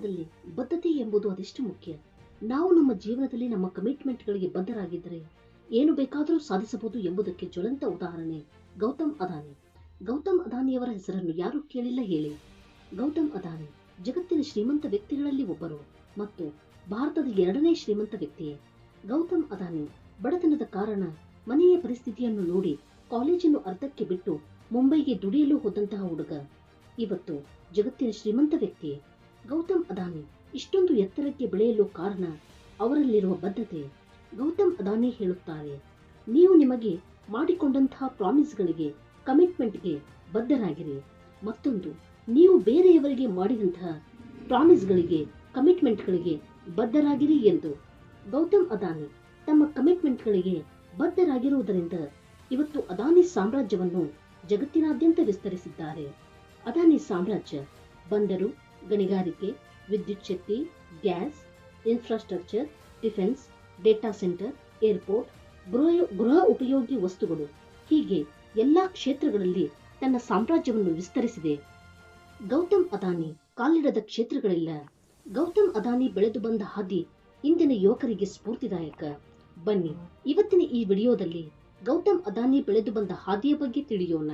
ಜೀವನದಲ್ಲಿ ಬದ್ಧತೆ ಎಂಬುದು ಅದೆಷ್ಟು ಮುಖ್ಯ? ನಾವು ನಮ್ಮ ಜೀವನದಲ್ಲಿ ನಮ್ಮ ಕಮಿಟ್ಮೆಂಟ್ಗಳಿಗೆ ಬದ್ಧರಾಗಿದ್ದರೆ ಏನು ಬೇಕಾದರೂ ಸಾಧಿಸಬಹುದು ಎಂಬುದಕ್ಕೆ ಜ್ವಲಂತ ಉದಾಹರಣೆ ಗೌತಮ್ ಅದಾನಿ. ಗೌತಮ್ ಅದಾನಿಯವರ ಹೆಸರನ್ನು ಯಾರು ಕೇಳಿಲ್ಲ ಹೇಳಿ. ಗೌತಮ್ ಅದಾನಿ ಜಗತ್ತಿನ ಶ್ರೀಮಂತ ವ್ಯಕ್ತಿಗಳಲ್ಲಿ ಒಬ್ಬರು ಮತ್ತು ಭಾರತದ ಎರಡನೇ ಶ್ರೀಮಂತ ವ್ಯಕ್ತಿ ಗೌತಮ್ ಅದಾನಿ ಬಡತನದ ಕಾರಣ ಮನೆಯ ಪರಿಸ್ಥಿತಿಯನ್ನು ನೋಡಿ ಕಾಲೇಜನ್ನು ಅರ್ಧಕ್ಕೆ ಬಿಟ್ಟು ಮುಂಬೈಗೆ ದುಡಿಯಲು ಹೋದಂತಹ ಹುಡುಗ. ಇವತ್ತು ಜಗತ್ತಿನ ಶ್ರೀಮಂತ ವ್ಯಕ್ತಿ ಗೌತಮ್ ಅದಾನಿ. ಇಷ್ಟೊಂದು ಎತ್ತರಕ್ಕೆ ಬೆಳೆಯಲು ಕಾರಣ ಅವರಲ್ಲಿರುವ ಬದ್ಧತೆ. ಗೌತಮ್ ಅದಾನಿ ಹೇಳುತ್ತಾರೆ, ನೀವು ನಿಮಗೆ ಮಾಡಿಕೊಂಡಂತಹ ಪ್ರಾಮಿಸ್ಗಳಿಗೆ, ಕಮಿಟ್ಮೆಂಟ್ಗೆ ಬದ್ಧರಾಗಿರಿ. ಮತ್ತೊಂದು, ನೀವು ಬೇರೆಯವರಿಗೆ ಮಾಡಿದಂತಹ ಪ್ರಾಮಿಸ್ಗಳಿಗೆ, ಕಮಿಟ್ಮೆಂಟ್ಗಳಿಗೆ ಬದ್ಧರಾಗಿರಿ ಎಂದು ಗೌತಮ್ ಅದಾನಿ ತಮ್ಮ ಕಮಿಟ್ಮೆಂಟ್ಗಳಿಗೆ ಬದ್ಧರಾಗಿರುವುದರಿಂದ ಇವತ್ತು ಅದಾನಿ ಸಾಮ್ರಾಜ್ಯವನ್ನು ಜಗತ್ತಿನಾದ್ಯಂತ ವಿಸ್ತರಿಸಿದ್ದಾರೆ. ಅದಾನಿ ಸಾಮ್ರಾಜ್ಯ ಬಂದರು ಗಣಿಗಾರಿಕೆ, ವಿದ್ಯುತ್ ಶಕ್ತಿ, gas infrastructure defence data centre airport ಗೃಹ ಗೃಹ ಉಪಯೋಗಿ ವಸ್ತುಗಳು. ಹೀಗೆ ಎಲ್ಲ ಕ್ಷೇತ್ರಗಳಲ್ಲಿ ತನ್ನ ಸಾಮ್ರಾಜ್ಯವನ್ನು ವಿಸ್ತರಿಸಿದೆ. ಗೌತಮ್ ಅದಾನಿ ಕಾಲಿಡದ ಕ್ಷೇತ್ರಗಳಿಲ್ಲ. ಗೌತಮ್ ಅದಾನಿ ಬೆಳೆದು ಬಂದ ಹಾದಿ ಇಂದಿನ ಯುವಕರಿಗೆ ಸ್ಫೂರ್ತಿದಾಯಕ. ಬನ್ನಿ, ಇವತ್ತಿನ ಈ ವಿಡಿಯೋದಲ್ಲಿ ಗೌತಮ್ ಅದಾನಿ ಬೆಳೆದು ಬಂದ ಹಾದಿಯ ಬಗ್ಗೆ ತಿಳಿಯೋಣ.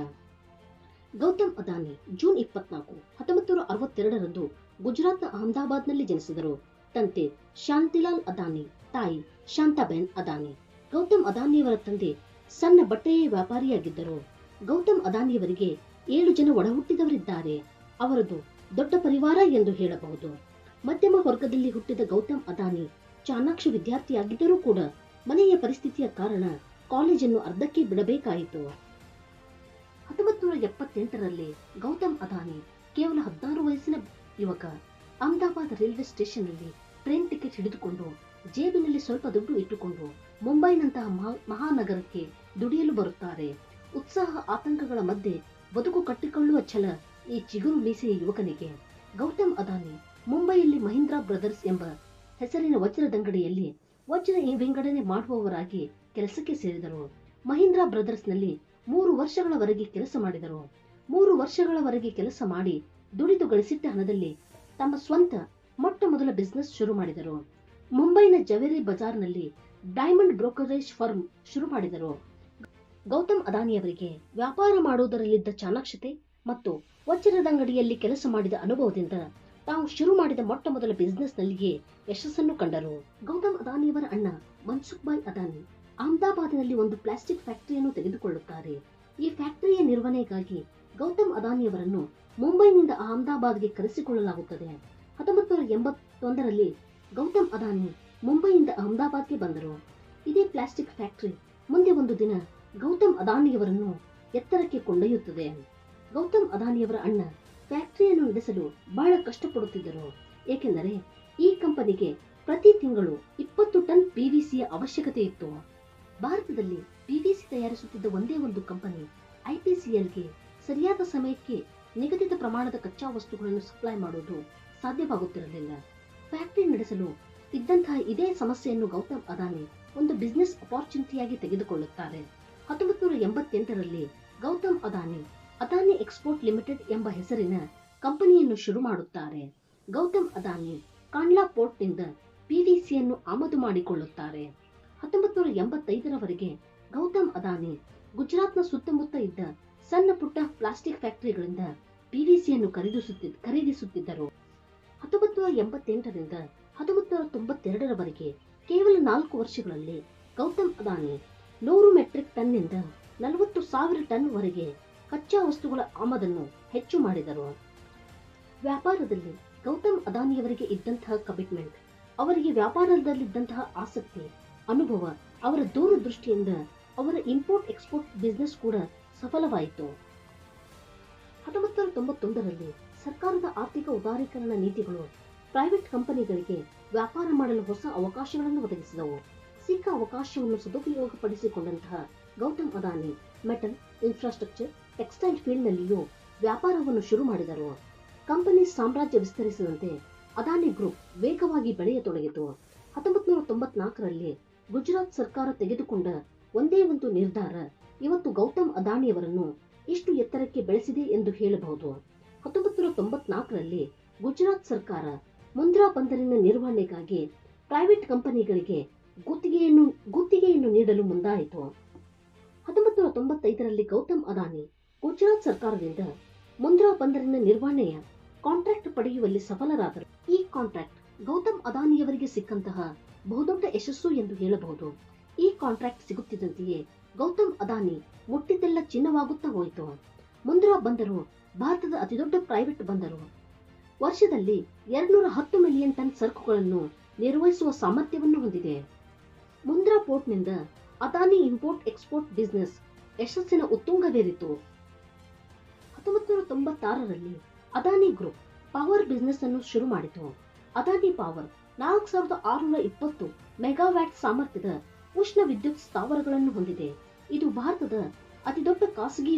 ಗೌತಮ್ ಅದಾನಿ, ಜೂನ್ ಇಪ್ಪತ್ನಾಲ್ಕು ಹತ್ತೊಂಬತ್ತು ನೂರ ಅರವತ್ತೆರಡರಂದು ಗುಜರಾತ್ನ ಅಹಮದಾಬಾದ್ನಲ್ಲಿ ಜನಿಸಿದರು. ತಂದೆ ಶಾಂತಿಲಾಲ್ ಅದಾನಿ, ತಾಯಿ ಶಾಂತಾಬೆನ್ ಅದಾನಿ. ಗೌತಮ್ ಅದಾನಿಯವರ ತಂದೆ ಸಣ್ಣ ಬಟ್ಟೆಯ ವ್ಯಾಪಾರಿಯಾಗಿದ್ದರು. ಗೌತಮ್ ಅದಾನಿಯವರಿಗೆ ಏಳು ಜನ ಒಡಹುಟ್ಟಿದವರಿದ್ದಾರೆ. ಅವರದು ದೊಡ್ಡ ಪರಿವಾರ ಎಂದು ಹೇಳಬಹುದು. ಮಧ್ಯಮ ವರ್ಗದಲ್ಲಿ ಹುಟ್ಟಿದ ಗೌತಮ್ ಅದಾನಿ ಚಾಣಾಕ್ಷ ವಿದ್ಯಾರ್ಥಿಯಾಗಿದ್ದರೂ ಕೂಡ ಮನೆಯ ಪರಿಸ್ಥಿತಿಯ ಕಾರಣ ಕಾಲೇಜನ್ನು ಅರ್ಧಕ್ಕೆ ಬಿಡಬೇಕಾಯಿತು. ಎಪ್ಪತ್ತೆಂಟರಲ್ಲಿ ಗೌತಮ್ ಅದಾನಿ ಕೇವಲ ಹದಿನಾರು ವಯಸ್ಸಿನ ಯುವಕ. ಅಹಮದಾಬಾದ್ ರೈಲ್ವೆ ಸ್ಟೇಷನ್ನಲ್ಲಿ ಟ್ರೈನ್ ಟಿಕೆಟ್ ಹಿಡಿದುಕೊಂಡು ಜೇಬಿನಲ್ಲಿ ಸ್ವಲ್ಪ ದುಡ್ಡು ಇಟ್ಟುಕೊಂಡು ಮುಂಬೈನಂತಹ ಮಹಾ- ಮಹಾನಗರಕ್ಕೆ ದುಡಿಯಲು ಬರುತ್ತಾರೆ. ಉತ್ಸಾಹ ಆತಂಕಗಳ ಮಧ್ಯೆ ಬದುಕು ಕಟ್ಟಿಕೊಳ್ಳುವ ಛಲ ಈ ಚಿಗುರು ಮೀಸೆಯ ಯುವಕನಿಗೆ. ಗೌತಮ್ ಅದಾನಿ ಮುಂಬೈಯಲ್ಲಿ ಮಹೀಂದ್ರಾ ಬ್ರದರ್ಸ್ ಎಂಬ ಹೆಸರಿನ ವಜ್ರದಂಗಡಿಯಲ್ಲಿ ವಜ್ರ ವಿಂಗಡಣೆ ಮಾಡುವವರಾಗಿ ಕೆಲಸಕ್ಕೆ ಸೇರಿದರು. ಮಹೀಂದ್ರಾ ಬ್ರದರ್ಸ್ನಲ್ಲಿ ಮೂರು ವರ್ಷಗಳವರೆಗೆ ಕೆಲಸ ಮಾಡಿದರು. ಮೂರು ವರ್ಷಗಳವರೆಗೆ ಕೆಲಸ ಮಾಡಿ ದುಡಿದು ಗಳಿಸಿದ್ದ ಹಣದಲ್ಲಿ ತಮ್ಮ ಸ್ವಂತ ಮೊಟ್ಟ ಮೊದಲ ಬಿಸ್ನೆಸ್ ಶುರು ಮಾಡಿದರು. ಮುಂಬೈನ ಜವೇರಿ ಬಜಾರ್ನಲ್ಲಿ ಡೈಮಂಡ್ ಬ್ರೋಕರೇಜ್ ಫರ್ಮ್ ಶುರು ಮಾಡಿದರು. ಗೌತಮ್ ಅದಾನಿಯವರಿಗೆ ವ್ಯಾಪಾರ ಮಾಡುವುದರಲ್ಲಿದ್ದ ಚಾಣಾಕ್ಷತೆ ಮತ್ತು ವಜ್ರದಂಗಡಿಯಲ್ಲಿ ಕೆಲಸ ಮಾಡಿದ ಅನುಭವದಿಂದ ತಾವು ಶುರು ಮಾಡಿದ ಮೊಟ್ಟ ಮೊದಲ ಬಿಸ್ನೆಸ್ನಲ್ಲಿಯೇ ಯಶಸ್ಸನ್ನು ಕಂಡರು. ಗೌತಮ್ ಅದಾನಿಯವರ ಅಣ್ಣ ಮನ್ಸುಖ್ ಭಾಯ್ ಅದಾನಿ. ಅಹಮದಾಬಾದಿನಲ್ಲಿ ಒಂದು ಪ್ಲಾಸ್ಟಿಕ್ ಫ್ಯಾಕ್ಟರಿಯನ್ನು ತೆಗೆದುಕೊಳ್ಳುತ್ತಾರೆ. ಈ ಫ್ಯಾಕ್ಟರಿಯ ನಿರ್ವಹಣೆಗಾಗಿ ಗೌತಮ್ ಅದಾನಿಯವರನ್ನು ಮುಂಬೈನಿಂದ ಅಹಮದಾಬಾದ್ಗೆ ಕರೆಸಿಕೊಳ್ಳಲಾಗುತ್ತದೆ. ಹತ್ತೊಂಬತ್ತು ನೂರ ಎಂಬತ್ತೊಂದರಲ್ಲಿ ಗೌತಮ್ ಅದಾನಿ ಮುಂಬೈಯಿಂದ ಅಹಮದಾಬಾದ್ಗೆ ಬಂದರು. ಇದೇ ಪ್ಲಾಸ್ಟಿಕ್ ಫ್ಯಾಕ್ಟರಿ ಮುಂದೆ ಒಂದು ದಿನ ಗೌತಮ್ ಅದಾನಿಯವರನ್ನು ಎತ್ತರಕ್ಕೆ ಕೊಂಡೊಯ್ಯುತ್ತದೆ. ಗೌತಮ್ ಅದಾನಿಯವರ ಅಣ್ಣ ಫ್ಯಾಕ್ಟರಿಯನ್ನು ನಡೆಸಲು ಬಹಳ ಕಷ್ಟಪಡುತ್ತಿದ್ದರು. ಏಕೆಂದರೆ ಈ ಕಂಪನಿಗೆ ಪ್ರತಿ ತಿಂಗಳು ಇಪ್ಪತ್ತು ಟನ್ ಪಿವಿಸಿಯ ಅವಶ್ಯಕತೆ ಇತ್ತು. ಭಾರತದಲ್ಲಿ ಪಿವಿಸಿ ತಯಾರಿಸುತ್ತಿದ್ದ ಒಂದೇ ಒಂದು ಕಂಪನಿ, ಐಪಿಸಿಎಲ್ಗೆ ಸರಿಯಾದ ಸಮಯಕ್ಕೆ ನಿಗದಿತ ಪ್ರಮಾಣದ ಕಚ್ಚಾ ವಸ್ತುಗಳನ್ನು ಸಪ್ಲೈ ಮಾಡುವುದು ಸಾಧ್ಯವಾಗುತ್ತಿರಲಿಲ್ಲ. ಫ್ಯಾಕ್ಟರಿ ನಡೆಸಲು ಇದ್ದಂತಹ ಇದೇ ಸಮಸ್ಯೆಯನ್ನು ಗೌತಮ್ ಅದಾನಿ ಒಂದು ಬಿಸ್ನೆಸ್ ಅಪಾರ್ಚುನಿಟಿಯಾಗಿ ತೆಗೆದುಕೊಳ್ಳುತ್ತಾರೆ. ಹತ್ತೊಂಬತ್ತು ನೂರ ಎಂಬತ್ತೆಂಟರಲ್ಲಿ ಗೌತಮ್ ಅದಾನಿ ಅದಾನಿ ಎಕ್ಸ್ಪೋರ್ಟ್ ಲಿಮಿಟೆಡ್ ಎಂಬ ಹೆಸರಿನ ಕಂಪನಿಯನ್ನು ಶುರು ಮಾಡುತ್ತಾರೆ. ಗೌತಮ್ ಅದಾನಿ ಕಾಂಡ್ಲಾ ಪೋರ್ಟ್ನಿಂದ ಪಿವಿಸಿಯನ್ನು ಆಮದು ಮಾಡಿಕೊಳ್ಳುತ್ತಾರೆ. ಹತ್ತೊಂಬತ್ತು ನೂರ ಎಂಬತ್ತೈದರವರೆಗೆ ಗೌತಮ್ ಅದಾನಿ ಗುಜರಾತ್ನ ಸುತ್ತಮುತ್ತ ಇದ್ದ ಸಣ್ಣ ಪುಟ್ಟ ಪ್ಲಾಸ್ಟಿಕ್ ಫ್ಯಾಕ್ಟರಿಗಳಿಂದ ಪಿವಿಸಿಯನ್ನು ಖರೀದಿಸುತ್ತಿದ್ದ ಖರೀದಿಸುತ್ತಿದ್ದರು. ಹತ್ತೊಂಬತ್ತು ನೂರ ಎಂಬತ್ತೆಂಟರಿಂದ ಹತ್ತೊಂಬತ್ತು ನೂರ ತೊಂಬತ್ತೆರಡರವರೆಗೆ ಕೇವಲ ನಾಲ್ಕು ವರ್ಷಗಳಲ್ಲಿ ಗೌತಮ್ ಅದಾನಿ ನೂರು ಮೆಟ್ರಿಕ್ ಟನ್ನಿಂದ ನಲವತ್ತು ಸಾವಿರ ಟನ್ ವರೆಗೆ ಕಚ್ಚಾ ವಸ್ತುಗಳ ಆಮದನ್ನು ಹೆಚ್ಚು ಮಾಡಿದರು. ವ್ಯಾಪಾರದಲ್ಲಿ ಗೌತಮ್ ಅದಾನಿಯವರಿಗೆ ಇದ್ದಂತಹ ಕಮಿಟ್ಮೆಂಟ್ ಅವರಿಗೆ ವ್ಯಾಪಾರದಲ್ಲಿದ್ದಂತಹ ಆಸಕ್ತಿ ಅನುಭವ, ಅವರ ದೂರದೃಷ್ಟಿಯಿಂದ ಅವರ ಇಂಪೋರ್ಟ್ ಎಕ್ಸ್ಪೋರ್ಟ್ ಬಿಸ್ನೆಸ್ ಕೂಡ ಸಫಲವಾಯಿತು. ಹತ್ತೊಂಬತ್ತು ತೊಂಬತ್ತೊಂದರಲ್ಲಿ ಸರ್ಕಾರದ ಆರ್ಥಿಕ ಉದಾರೀಕರಣ ನೀತಿಗಳು ಪ್ರೈವೇಟ್ ಕಂಪನಿಗಳಿಗೆ ವ್ಯಾಪಾರ ಮಾಡಲು ಹೊಸ ಅವಕಾಶಗಳನ್ನು ಒದಗಿಸಿದವು. ಸಿಕ್ಕ ಅವಕಾಶವನ್ನು ಸದುಪಯೋಗಪಡಿಸಿಕೊಂಡಂತಹ Gautam Adani metal infrastructure textile ಫೀಲ್ಡ್ನಲ್ಲಿಯೂ ವ್ಯಾಪಾರವನ್ನು ಶುರು ಮಾಡಿದರು. ಕಂಪನಿ ಸಾಮ್ರಾಜ್ಯ ವಿಸ್ತರಿಸದಂತೆ ಅದಾನಿ ಗ್ರೂಪ್ ವೇಗವಾಗಿ ಬೆಳೆಯತೊಡಗಿತು. ಹತ್ತೊಂಬತ್ತು ನೂರ ತೊಂಬತ್ನಾಲ್ಕರಲ್ಲಿ ಗುಜರಾತ್ ಸರ್ಕಾರ ತೆಗೆದುಕೊಂಡ ಒಂದೇ ಒಂದು ನಿರ್ಧಾರ ಇವತ್ತು ಗೌತಮ್ ಅದಾನಿಯವರನ್ನು ಇಷ್ಟು ಎತ್ತರಕ್ಕೆ ಬೆಳೆಸಿದೆ ಎಂದು ಹೇಳಬಹುದು. ಹತ್ತೊಂಬತ್ತು ತೊಂಬತ್ನಾಲ್ಕರಲ್ಲಿ ಗುಜರಾತ್ ಸರ್ಕಾರ ಮುಂದ್ರಾ ಬಂದರಿನ ನಿರ್ವಹಣೆಗಾಗಿ ಪ್ರೈವೇಟ್ ಕಂಪನಿಗಳಿಗೆ ಗುತ್ತಿಗೆಯನ್ನು ಗುತ್ತಿಗೆಯನ್ನು ನೀಡಲು ಮುಂದಾಯಿತು. ಹತ್ತೊಂಬತ್ತು ತೊಂಬತ್ತೈದರಲ್ಲಿ ಗೌತಮ್ ಅದಾನಿ ಗುಜರಾತ್ ಸರ್ಕಾರದಿಂದ ಮುಂದ್ರಾ ಬಂದರಿನ ನಿರ್ವಹಣೆಯ ಕಾಂಟ್ರಾಕ್ಟ್ ಪಡೆಯುವಲ್ಲಿ ಸಫಲರಾದರು. ಈ ಕಾಂಟ್ರಾಕ್ಟ್ ಗೌತಮ್ ಅದಾನಿಯವರಿಗೆ ಸಿಕ್ಕಂತಹ ಬಹುದೊಡ್ಡ ಯಶಸ್ಸು ಎಂದು ಹೇಳಬಹುದು. ಈ ಕಾಂಟ್ರಾಕ್ಟ್ ಸಿಗುತ್ತಿದ್ದಂತೆಯೇ ಗೌತಮ್ ಅದಾನಿ ಮುಟ್ಟಿದ್ದೆಲ್ಲ ಚಿನ್ನವಾಗುತ್ತಾ ಹೋಯಿತು. ಮುಂದ್ರಾ ಬಂದರು, ಭಾರತದ ಅತಿದೊಡ್ಡ ಪ್ರೈವೇಟ್ ಬಂದರು. ವರ್ಷದಲ್ಲಿ ಎರಡ್ನೂರ ಹತ್ತು ಮಿಲಿಯನ್ ಟನ್ ಸರಕುಗಳನ್ನು ನಿರ್ವಹಿಸುವ ಸಾಮರ್ಥ್ಯವನ್ನು ಹೊಂದಿದೆ. ಮುಂದ್ರಾ ಪೋರ್ಟ್ನಿಂದ ಅದಾನಿ ಇಂಪೋರ್ಟ್ ಎಕ್ಸ್ಪೋರ್ಟ್ ಬಿಸ್ನೆಸ್ ಯಶಸ್ಸಿನ ಉತ್ತುಂಗವೇರಿತು ಹತ್ತೊಂಬತ್ತು ನೂರ ತೊಂಬತ್ತಾರರಲ್ಲಿ ಅದಾನಿ ಗ್ರೂಪ್ ಪವರ್ ಬಿಸ್ನೆಸ್ ಅನ್ನು ಶುರು ಮಾಡಿತು. ಅದಾನಿ ಪವರ್ ನಾಲ್ಕು ಸಾವಿರದ ಆರುನೂರ ಇಪ್ಪತ್ತು ಮೆಗಾವ್ಯಾಟ್ ಸಾಮರ್ಥ್ಯದ ಉಷ್ಣ ವಿದ್ಯುತ್ ಸ್ಥಾವರಗಳನ್ನು ಹೊಂದಿದೆ. ಇದು ಭಾರತದ ಅತಿದೊಡ್ಡ ಖಾಸಗಿ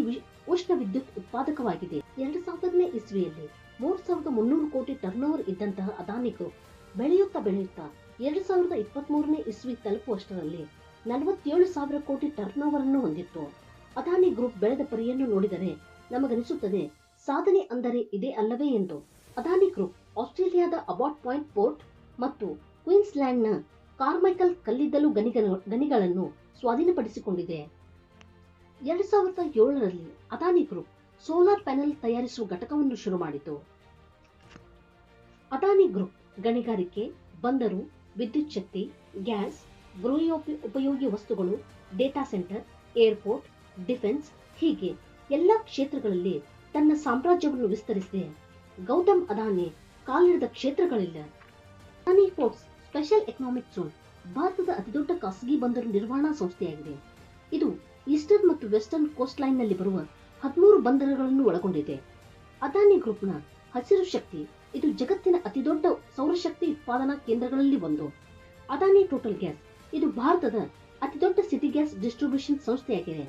ಉಷ್ಣ ವಿದ್ಯುತ್ ಉತ್ಪಾದಕವಾಗಿದೆ. ಎರಡು ಸಾವಿರದನೇ ಇಸ್ವಿಯಲ್ಲಿ ಮೂರು ಸಾವಿರದ ಮುನ್ನೂರು ಕೋಟಿ ಟರ್ನ್ ಓವರ್ ಇದ್ದಂತಹ ಅದಾನಿ ಗ್ರೂಪ್ ಬೆಳೆಯುತ್ತಾ ಬೆಳೆಯುತ್ತಾ ಎರಡು ಸಾವಿರದ ಇಪ್ಪತ್ಮೂರನೇ ಇಸ್ವಿ ತಲುಪುವಷ್ಟರಲ್ಲಿ ನಲವತ್ತೇಳು ಸಾವಿರ ಕೋಟಿ ಟರ್ನ್ ಓವರ್ ಅನ್ನು ಹೊಂದಿತ್ತು. ಅದಾನಿ ಗ್ರೂಪ್ ಬೆಳೆದ ಪರಿಯನ್ನು ನೋಡಿದರೆ ನಮಗನಿಸುತ್ತದೆ, ಸಾಧನೆ ಅಂದರೆ ಇದೇ ಅಲ್ಲವೇ ಎಂದು. ಅದಾನಿ ಗ್ರೂಪ್ ಆಸ್ಟ್ರೇಲಿಯಾದ ಅಬಾಟ್ ಪಾಯಿಂಟ್ ಪೋರ್ಟ್ ಮತ್ತು ಕ್ವೀನ್ಸ್ಲ್ಯಾಂಡ್ನ ಕಾರ್ಮೈಕಲ್ ಕಲ್ಲಿದ್ದಲು ಗಣಿಗ- ಗಣಿಗಳನ್ನು ಸ್ವಾಧೀನಪಡಿಸಿಕೊಂಡಿದೆ. ಎರಡು ಸಾವಿರದ ಏಳರಲ್ಲಿ ಅದಾನಿ ಗ್ರೂಪ್ ಸೋಲಾರ್ ಪ್ಯಾನೆಲ್ ತಯಾರಿಸುವ ಘಟಕವನ್ನು ಶುರು ಮಾಡಿತು. ಅದಾನಿ ಗ್ರೂಪ್ ಗಣಿಗಾರಿಕೆ, ಬಂದರು, ವಿದ್ಯುತ್ ಶಕ್ತಿ, ಗ್ಯಾಸ್ ಗೃಹೋಪಿ ಉಪಯೋಗಿ ವಸ್ತುಗಳು, ಡೇಟಾ ಸೆಂಟರ್, ಏರ್ಪೋರ್ಟ್, ಡಿಫೆನ್ಸ್ ಹೀಗೆ ಎಲ್ಲ ಕ್ಷೇತ್ರಗಳಲ್ಲಿ ತನ್ನ ಸಾಮ್ರಾಜ್ಯವನ್ನು ವಿಸ್ತರಿಸಿದೆ. ಗೌತಮ್ ಅದಾನಿ ಕಾಲಿಡದ ಕ್ಷೇತ್ರಗಳಿಲ್ಲ. ಪೋರ್ಟ್ಸ್ ಸ್ಪೆಷಲ್ ಎಕನಾಮಿಕ್ ಝೋನ್ ಭಾರತದ ಅತಿದೊಡ್ಡ ಖಾಸಗಿ ಬಂದರು ನಿರ್ವಹಣಾ ಸಂಸ್ಥೆಯಾಗಿದೆ. ಇದು ಈಸ್ಟರ್ನ್ ಮತ್ತು ವೆಸ್ಟರ್ನ್ ಕೋಸ್ಟ್ ಲೈನ್ನಲ್ಲಿ ಬರುವ ಹದಿಮೂರು ಬಂದರುಗಳನ್ನು ಒಳಗೊಂಡಿದೆ. ಅದಾನಿ ಗ್ರೂಪ್ನ ಹಸಿರು ಶಕ್ತಿ, ಇದು ಜಗತ್ತಿನ ಅತಿದೊಡ್ಡ ಸೌರಶಕ್ತಿ ಉತ್ಪಾದನಾ ಕೇಂದ್ರಗಳಲ್ಲಿ ಒಂದು. ಅದಾನಿ ಟೋಟಲ್ ಗ್ಯಾಸ್, ಇದು ಭಾರತದ ಅತಿದೊಡ್ಡ ಸಿಟಿ ಗ್ಯಾಸ್ ಡಿಸ್ಟ್ರಿಬ್ಯೂಷನ್ ಸಂಸ್ಥೆಯಾಗಿದೆ.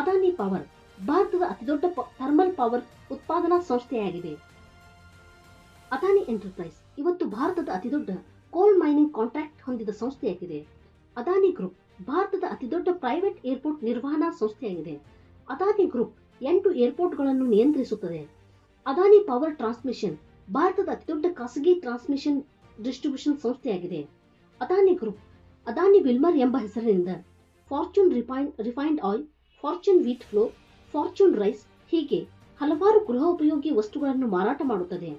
ಅದಾನಿ ಪವರ್, ಭಾರತದ ಅತಿದೊಡ್ಡ ಥರ್ಮಲ್ ಪವರ್ ಉತ್ಪಾದನಾ ಸಂಸ್ಥೆಯಾಗಿದೆ. ಅದಾನಿ ಎಂಟರ್ಪ್ರೈಸ್, ಇವತ್ತು ಭಾರತದ ಅತಿದೊಡ್ಡ ಕೋಲ್ ಮೈನಿಂಗ್ ಕಾಂಟ್ರಾಕ್ಟ್ ಹೊಂದಿದ ಸಂಸ್ಥೆಯಾಗಿದೆ. ಅದಾನಿ ಗ್ರೂಪ್ ಭಾರತದ ಅತಿದೊಡ್ಡ ಪ್ರೈವೇಟ್ ಏರ್ಪೋರ್ಟ್ ನಿರ್ವಹಣಾ ಸಂಸ್ಥೆಯಾಗಿದೆ. ಅದಾನಿ ಗ್ರೂಪ್ ಎಂಟು ಏರ್ಪೋರ್ಟ್ಗಳನ್ನು ನಿಯಂತ್ರಿಸುತ್ತದೆ. ಅದಾನಿ ಪವರ್ ಟ್ರಾನ್ಸ್ಮಿಷನ್ ಭಾರತದ ಅತಿದೊಡ್ಡ ಖಾಸಗಿ ಟ್ರಾನ್ಸ್ಮಿಷನ್ ಡಿಸ್ಟ್ರಿಬ್ಯೂಷನ್ ಸಂಸ್ಥೆಯಾಗಿದೆ. ಅದಾನಿ ಗ್ರೂಪ್ ಅದಾನಿ ವಿಲ್ಮರ್ ಎಂಬ ಹೆಸರಿನಿಂದ Fortune refine refined oil Fortune wheat flour Fortune rice ಹೀಗೆ ಹಲವಾರು ಗೃಹ ಉಪಯೋಗಿ ವಸ್ತುಗಳನ್ನು ಮಾರಾಟ ಮಾಡುತ್ತದೆ.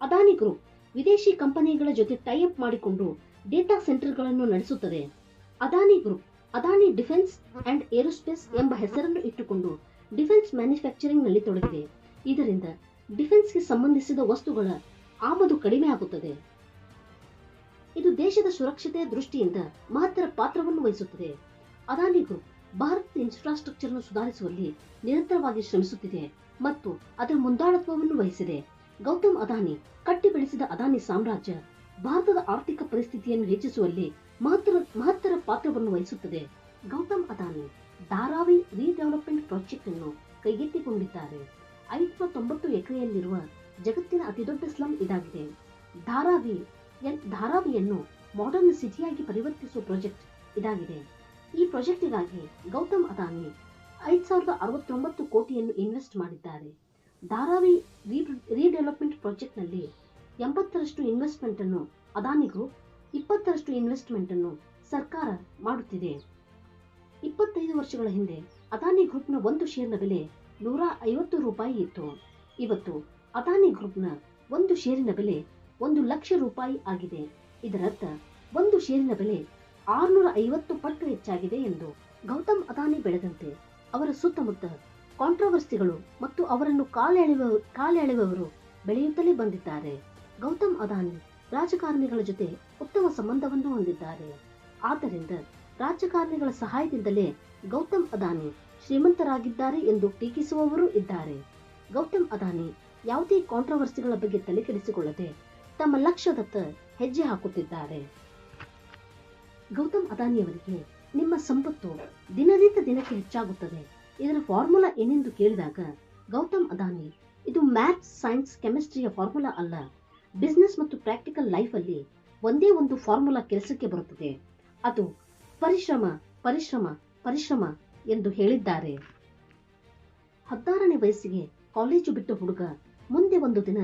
ಅದಾನಿ ಗ್ರೂಪ್ ವಿದೇಶಿ ಕಂಪನಿಗಳ ಜೊತೆ ಟೈಅಪ್ ಮಾಡಿಕೊಂಡು ಡೇಟಾ ಸೆಂಟರ್ಗಳನ್ನು ನಡೆಸುತ್ತದೆ. Adani group Adani defence and aerospace ಎಂಬ ಹೆಸರನ್ನು ಇಟ್ಟುಕೊಂಡು ಡಿಫೆನ್ಸ್ ಮ್ಯಾನುಫ್ಯಾಕ್ಚರಿಂಗ್ನಲ್ಲಿ ತೊಡಗಿದೆ. ಇದರಿಂದ ಡಿಫೆನ್ಸ್ಗೆ ಸಂಬಂಧಿಸಿದ ವಸ್ತುಗಳ ಆಮದು ಕಡಿಮೆ ಆಗುತ್ತದೆ. ಇದು ದೇಶದ ಸುರಕ್ಷತೆಯ ದೃಷ್ಟಿಯಿಂದ ಮಹತ್ತರ ಪಾತ್ರವನ್ನು ವಹಿಸುತ್ತದೆ. ಅದಾನಿ ಗ್ರೂಪ್ ಭಾರತದ ಇನ್ಫ್ರಾಸ್ಟ್ರಕ್ಚರ್ ಸುಧಾರಿಸುವಲ್ಲಿ ನಿರಂತರವಾಗಿ ಶ್ರಮಿಸುತ್ತಿದೆ ಮತ್ತು ಅದರ ಮುಂದಾಳತ್ವವನ್ನು ವಹಿಸಿದೆ. ಗೌತಮ್ ಅದಾನಿ ಕಟ್ಟಿ ಬೆಳೆಸಿದ ಅದಾನಿ ಸಾಮ್ರಾಜ್ಯ ಭಾರತದ ಆರ್ಥಿಕ ಪರಿಸ್ಥಿತಿಯನ್ನು ಹೆಚ್ಚಿಸುವಲ್ಲಿ ಮಹತ್ತರ ಮಹತ್ತರ ಪಾತ್ರವನ್ನು ವಹಿಸುತ್ತದೆ. ಗೌತಮ್ ಅದಾನಿ ಧಾರಾವಿ ರೀಡೆವಲಪ್ಮೆಂಟ್ ಪ್ರಾಜೆಕ್ಟ್ ಅನ್ನು ಕೈಗೆತ್ತಿಕೊಂಡಿದ್ದಾರೆ. ಐವತ್ತೊಂಬತ್ತು ತೊಂಬತ್ತು ಎಕರೆಯಲ್ಲಿರುವ ಜಗತ್ತಿನ ಅತಿದೊಡ್ಡ ಸ್ಲಂ ಇದಾಗಿದೆ. ಧಾರಾವಿ ಧಾರಾವಿಯನ್ನು ಮಾಡರ್ನ್ ಸಿಟಿಯಾಗಿ ಪರಿವರ್ತಿಸುವ ಪ್ರಾಜೆಕ್ಟ್ ಇದಾಗಿದೆ. ಈ ಪ್ರಾಜೆಕ್ಟಿಗಾಗಿ ಗೌತಮ್ ಅದಾನಿ ಐದು ಸಾವಿರದ ಅರವತ್ತೊಂಬತ್ತು ಕೋಟಿಯನ್ನು ಇನ್ವೆಸ್ಟ್ ಮಾಡಿದ್ದಾರೆ. ಧಾರಾವಿ ರೀಡೆವಲಪ್ಮೆಂಟ್ ಪ್ರಾಜೆಕ್ಟ್ನಲ್ಲಿ ಎಂಬತ್ತರಷ್ಟು ಇನ್ವೆಸ್ಟ್ಮೆಂಟ್ ಅನ್ನು ಅದಾನಿ ಗ್ರೂಪ್ ಇಪ್ಪತ್ತರಷ್ಟು ಇನ್ವೆಸ್ಟ್ಮೆಂಟ್ ಅನ್ನು ಸರ್ಕಾರ ಮಾಡುತ್ತಿದೆ. ಇಪ್ಪತ್ತೈದು ವರ್ಷಗಳ ಹಿಂದೆ ಅದಾನಿ ಗ್ರೂಪ್ನ ಒಂದು ಶೇರ್ನ ಬೆಲೆ ನೂರ ಐವತ್ತು ರೂಪಾಯಿ ಇತ್ತು. ಇವತ್ತು ಅದಾನಿ ಗ್ರೂಪ್ನ ಒಂದು ಷೇರಿನ ಬೆಲೆ ಒಂದು ಲಕ್ಷ ರೂಪಾಯಿ ಆಗಿದೆ. ಇದರರ್ಥ ಒಂದು ಷೇರಿನ ಬೆಲೆ ಆರುನೂರ ಐವತ್ತು ಪಟ್ಟು ಹೆಚ್ಚಾಗಿದೆ ಎಂದು ಗೌತಮ್ ಅದಾನಿ ಬೆಳೆದಂತೆ ಅವರ ಸುತ್ತಮುತ್ತ ಕಾಂಟ್ರವರ್ಸಿಗಳು ಮತ್ತು ಅವರನ್ನು ಕಾಲೆಳೆಯುವ ಕಾಲೆಳೆಯುವವರು ಬೆಳೆಯುತ್ತಲೇ ಬಂದಿದ್ದಾರೆ. ಗೌತಮ್ ಅದಾನಿ ರಾಜಕಾರಣಿಗಳ ಜೊತೆ ಉತ್ತಮ ಸಂಬಂಧವನ್ನು ಹೊಂದಿದ್ದಾರೆ. ಆದ್ದರಿಂದ ರಾಜಕಾರಣಿಗಳ ಸಹಾಯದಿಂದಲೇ ಗೌತಮ್ ಅದಾನಿ ಶ್ರೀಮಂತರಾಗಿದ್ದಾರೆ ಎಂದು ಟೀಕಿಸುವವರು ಇದ್ದಾರೆ. ಗೌತಮ್ ಅದಾನಿ ಯಾವುದೇ ಕಾಂಟ್ರವರ್ಸಿಗಳ ಬಗ್ಗೆ ತಲೆಕೆಡಿಸಿಕೊಳ್ಳದೆ ತಮ್ಮ ಲಕ್ಷ್ಯದತ್ತ ಹೆಜ್ಜೆ ಹಾಕುತ್ತಿದ್ದಾರೆ. ಗೌತಮ್ ಅದಾನಿಯವರಿಗೆ ನಿಮ್ಮ ಸಂಪತ್ತು ದಿನದಿಂದ ದಿನಕ್ಕೆ ಹೆಚ್ಚಾಗುತ್ತದೆ. ಇದರ ಫಾರ್ಮುಲಾ ಏನೆಂದು ಕೇಳಿದಾಗ, ಗೌತಮ್ ಅದಾನಿ, ಇದು ಮ್ಯಾಥ್ಸ್ ಸೈನ್ಸ್ ಕೆಮಿಸ್ಟ್ರಿಯ ಫಾರ್ಮುಲಾ ಅಲ್ಲ. ಬಿಸ್ನೆಸ್ ಮತ್ತು ಪ್ರಾಕ್ಟಿಕಲ್ ಲೈಫಲ್ಲಿ ಒಂದೇ ಒಂದು ಫಾರ್ಮುಲಾ ಕೆಲಸಕ್ಕೆ ಬರುತ್ತದೆ. ಅದು ಪರಿಶ್ರಮ ಪರಿಶ್ರಮ ಪರಿಶ್ರಮ ಎಂದು ಹೇಳಿದ್ದಾರೆ. ಹದಿನಾರನೇ ವಯಸ್ಸಿಗೆ ಕಾಲೇಜು ಬಿಟ್ಟ ಹುಡುಗ ಮುಂದೆ ಒಂದು ದಿನ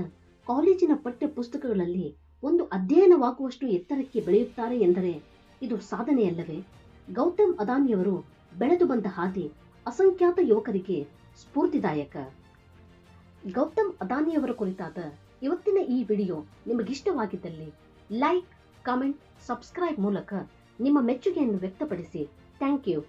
ಕಾಲೇಜಿನ ಪಠ್ಯ ಪುಸ್ತಕಗಳಲ್ಲಿ ಒಂದು ಅಧ್ಯಯನವಾಗುವಷ್ಟು ಎತ್ತರಕ್ಕೆ ಬೆಳೆಯುತ್ತಾರೆ ಎಂದರೆ ಇದು ಸಾಧನೆಯಲ್ಲವೇ? ಗೌತಮ್ ಅದಾನಿಯವರು ಬೆಳೆದು ಬಂದ ಹಾದಿ ಅಸಂಖ್ಯಾತ ಯುವಕರಿಗೆ ಸ್ಫೂರ್ತಿದಾಯಕ. ಗೌತಮ್ ಅದಾನಿಯವರ ಕುರಿತಾದ ಇವತ್ತಿನ ಈ ವಿಡಿಯೋ ನಿಮಗಿಷ್ಟವಾಗಿದ್ದಲ್ಲಿ ಲೈಕ್, ಕಾಮೆಂಟ್, ಸಬ್ಸ್ಕ್ರೈಬ್ ಮೂಲಕ ನಿಮ್ಮ ಮೆಚ್ಚುಗೆಯನ್ನು ವ್ಯಕ್ತಪಡಿಸಿ ಥ್ಯಾಂಕ್ ಯು.